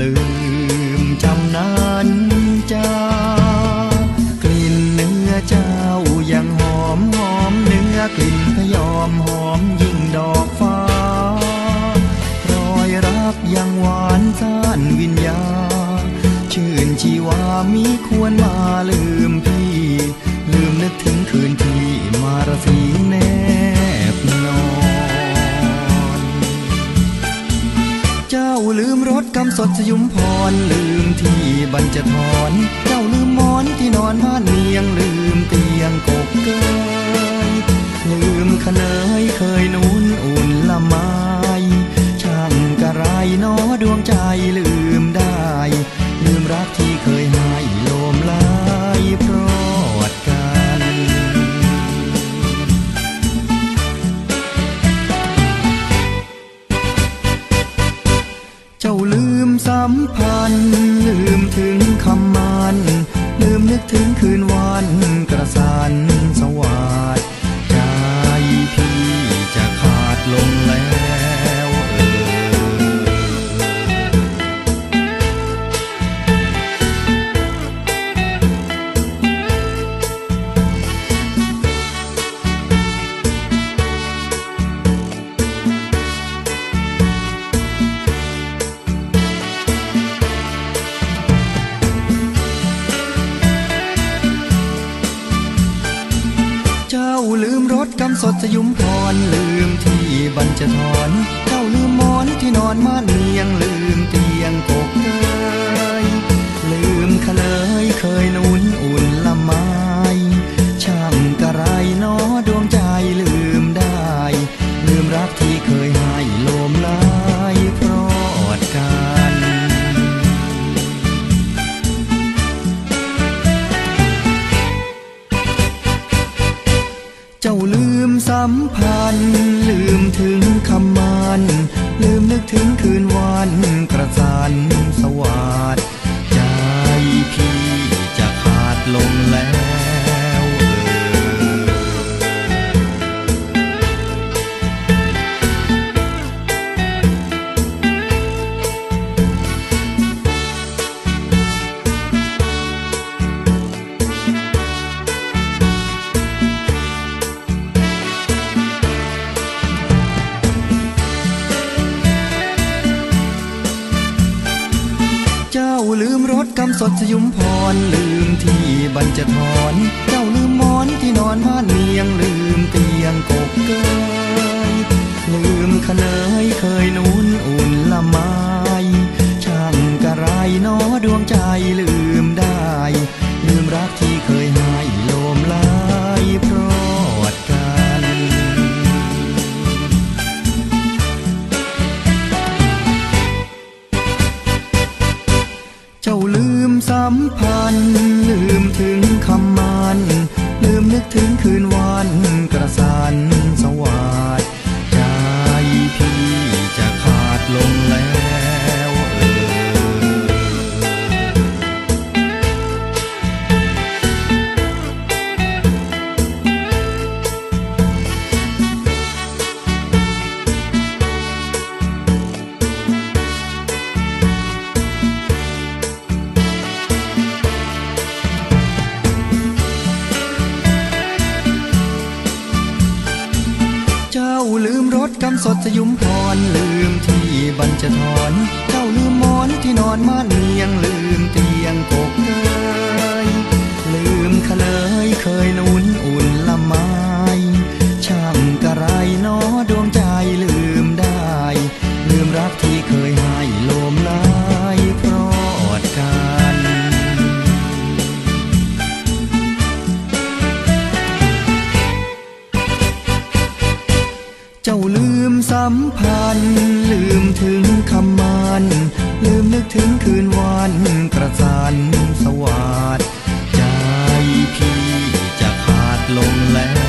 ลืมจำนานจากลิ่นเนื้อเจ้ายังหอมหอมเนื้อกลิ่นพยอมหอมยิ่งดอกฟ้ารอยรักยังหวานซ่านวิญญา ชื่นชีวามิควรมาลืม ลืมรถกำสดสยุมพร ลืมที่บรรจทรเจ้าลืมหมอนที่นอนผ้าเนียงลืมเตียงกกเกย เจ้าลืมสัมพันธ์ลืมถึงคำมันลืมนึกถึงคืนวันกระสัน ยุมพรลืมที่บรรจทรเจ้าลืมหมอนที่นอนม่านเมียงลืมันลืมถึงคำมัน ลืมนึกถึงคืนวันกระสัน สดสยุมพรลืมที่บรรจทรเจ้าลืมหมอนที่นอนบ้านเมียง ถึงคืนวัน รถกำสดสยุมพรลืมที่บรรจทรเจ้าลืมหมอนที่นอนม่านเมียงลืมเตียงกกเกยลืมขเลยเคยนุ่ ลืมถึงคำมันลืมนึกถึงคืนวันกระสันสวัสดใจพี่จะขาดลงแล้ว